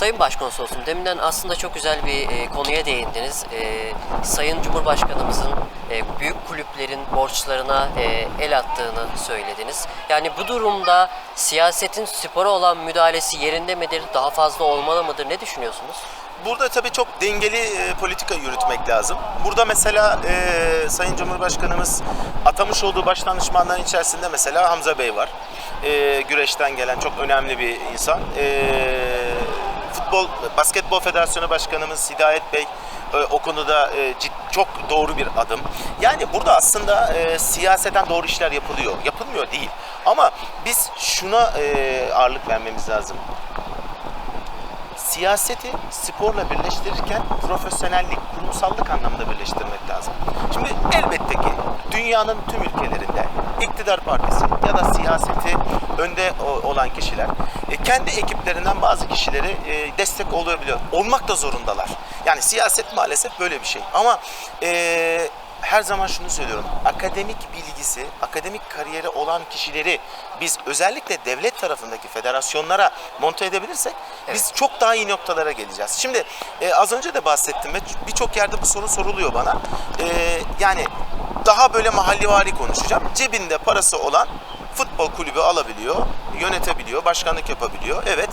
Sayın Başkonsolosum, deminden aslında çok güzel bir e, konuya değindiniz. E, Sayın Cumhurbaşkanımızın e, büyük kulüplerin borçlarına e, el attığını söylediniz. Yani bu durumda siyasetin spora olan müdahalesi yerinde midir, daha fazla olmalı mıdır? Ne düşünüyorsunuz? Burada tabii çok dengeli e, politika yürütmek lazım. Burada mesela e, Sayın Cumhurbaşkanımız atamış olduğu baş içerisinde mesela Hamza Bey var. E, güreşten gelen çok önemli bir insan. E, Futbol Basketbol Federasyonu Başkanımız Hidayet Bey e, o konuda e, çok doğru bir adım. Yani burada aslında e, siyaseten doğru işler yapılıyor. Yapılmıyor değil. Ama biz şuna ağırlık vermemiz lazım siyaseti sporla birleştirirken profesyonellik, kurumsallık anlamında birleştirmek lazım. Şimdi elbette ki dünyanın tüm ülkelerinde iktidar partisi ya da siyaseti önde olan kişiler e, kendi ekiplerinden bazı kişileri e, destek olabiliyor. Olmak da zorundalar. Yani siyaset maalesef böyle bir şey. Ama e, her zaman şunu söylüyorum. Akademik bilgisi, akademik kariyeri olan kişileri biz özellikle devlet tarafındaki federasyonlara monte edebilirsek biz çok daha iyi noktalara geleceğiz. Şimdi e, az önce de bahsettim ve birçok yerde bu soru soruluyor bana. E, yani daha böyle mahallivari konuşacağım. Cebinde parası olan futbol kulübü alabiliyor, yönetebiliyor, başkanlık yapabiliyor. Evet.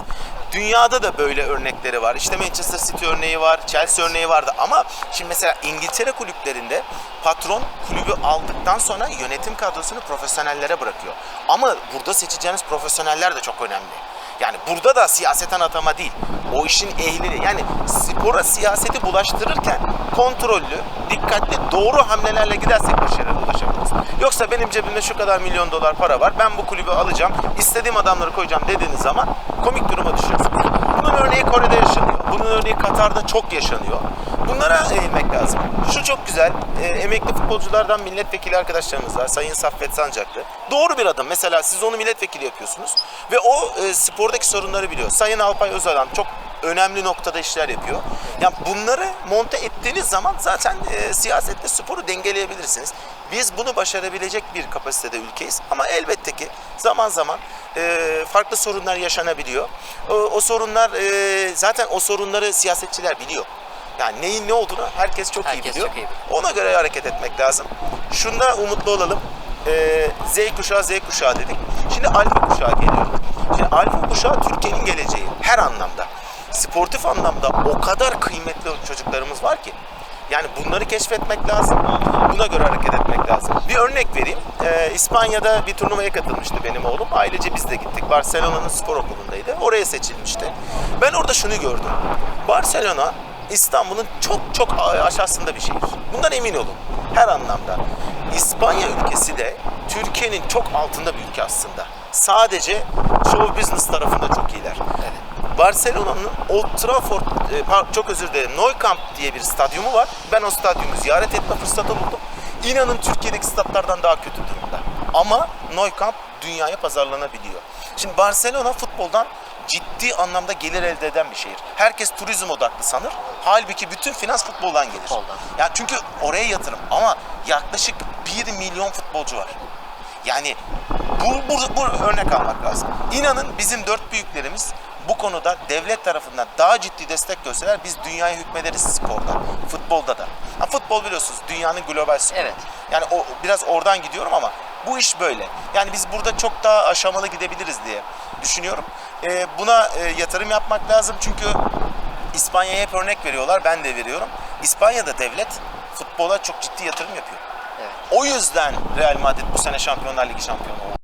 Dünyada da böyle örnekleri var. İşte Manchester City örneği var, Chelsea örneği vardı ama şimdi mesela İngiltere kulüplerinde patron kulübü aldıktan sonra yönetim kadrosunu profesyonellere bırakıyor. Ama burada seçeceğiniz profesyoneller de çok önemli. Yani burada da siyaseten atama değil. O işin ehlini yani spora siyaseti bulaştırırken kontrollü, dikkatli, doğru hamlelerle gidersek başarıya ulaşabiliriz. Yoksa benim cebimde şu kadar milyon dolar para var. Ben bu kulübü alacağım. istediğim adamları koyacağım dediğiniz zaman komik duruma düşüyorsunuz. Örneği Kore'de yaşanıyor. Bunun örneği Katar'da çok yaşanıyor. Bunlara eğilmek lazım. Şu çok güzel. e, emekli futbolculardan milletvekili arkadaşlarımız var. Sayın Saffet Sancaklı. Doğru bir adım. Mesela siz onu milletvekili yapıyorsunuz. Ve o e, spordaki sorunları biliyor. Sayın Alpay Özalan çok önemli noktada işler yapıyor. Yani bunları monte ettiğiniz zaman zaten e, siyasette sporu dengeleyebilirsiniz. Biz bunu başarabilecek bir kapasitede ülkeyiz. Ama elbette ki zaman zaman e, farklı sorunlar yaşanabiliyor. O, o sorunlar e, zaten o sorunları siyasetçiler biliyor. Yani neyin ne olduğunu herkes çok iyi Herkes biliyor. çok iyi. Ona göre hareket etmek lazım. Şunda umutlu olalım. Ee, Z kuşağı Z kuşağı dedik. Şimdi alfa kuşağı geliyor. Şimdi alfa kuşağı Türkiye'nin geleceği her anlamda. Sportif anlamda o kadar kıymetli çocuklarımız var ki. Yani bunları keşfetmek lazım. Buna göre hareket etmek lazım. Bir örnek vereyim. Ee, İspanya'da bir turnuvaya katılmıştı benim oğlum. Ailece biz de gittik. Barcelona'nın spor okulundaydı. Oraya seçilmişti. Ben orada şunu gördüm. Barcelona İstanbul'un çok çok aşağısında bir şehir. Bundan emin olun. Her anlamda. İspanya ülkesi de Türkiye'nin çok altında bir ülke aslında. Sadece show business tarafında çok iyiler. Barcelona'nın Old Trafford, e, çok özür dilerim, Nou Camp diye bir stadyumu var. Ben o stadyumu ziyaret etme fırsatı buldum. İnanın Türkiye'deki statlardan daha kötü durumda. Ama Nou Camp dünyaya pazarlanabiliyor. Şimdi Barcelona futboldan ciddi anlamda gelir elde eden bir şehir. Herkes turizm odaklı sanır. Halbuki bütün finans futboldan gelir. Futboldan. Ya çünkü oraya yatırım ama yaklaşık 1 milyon futbolcu var. Yani bu, bu, bu örnek almak lazım. İnanın bizim dört büyüklerimiz bu konuda devlet tarafından daha ciddi destek görseler biz dünyaya hükmederiz sporda, futbolda da. Ha, futbol biliyorsunuz dünyanın global sporu. Evet. Yani o biraz oradan gidiyorum ama bu iş böyle. Yani biz burada çok daha aşamalı gidebiliriz diye düşünüyorum. Ee, buna e, yatırım yapmak lazım çünkü İspanya'ya hep örnek veriyorlar, ben de veriyorum. İspanya'da devlet futbola çok ciddi yatırım yapıyor. Evet. O yüzden Real Madrid bu sene Şampiyonlar Ligi şampiyonu oldu.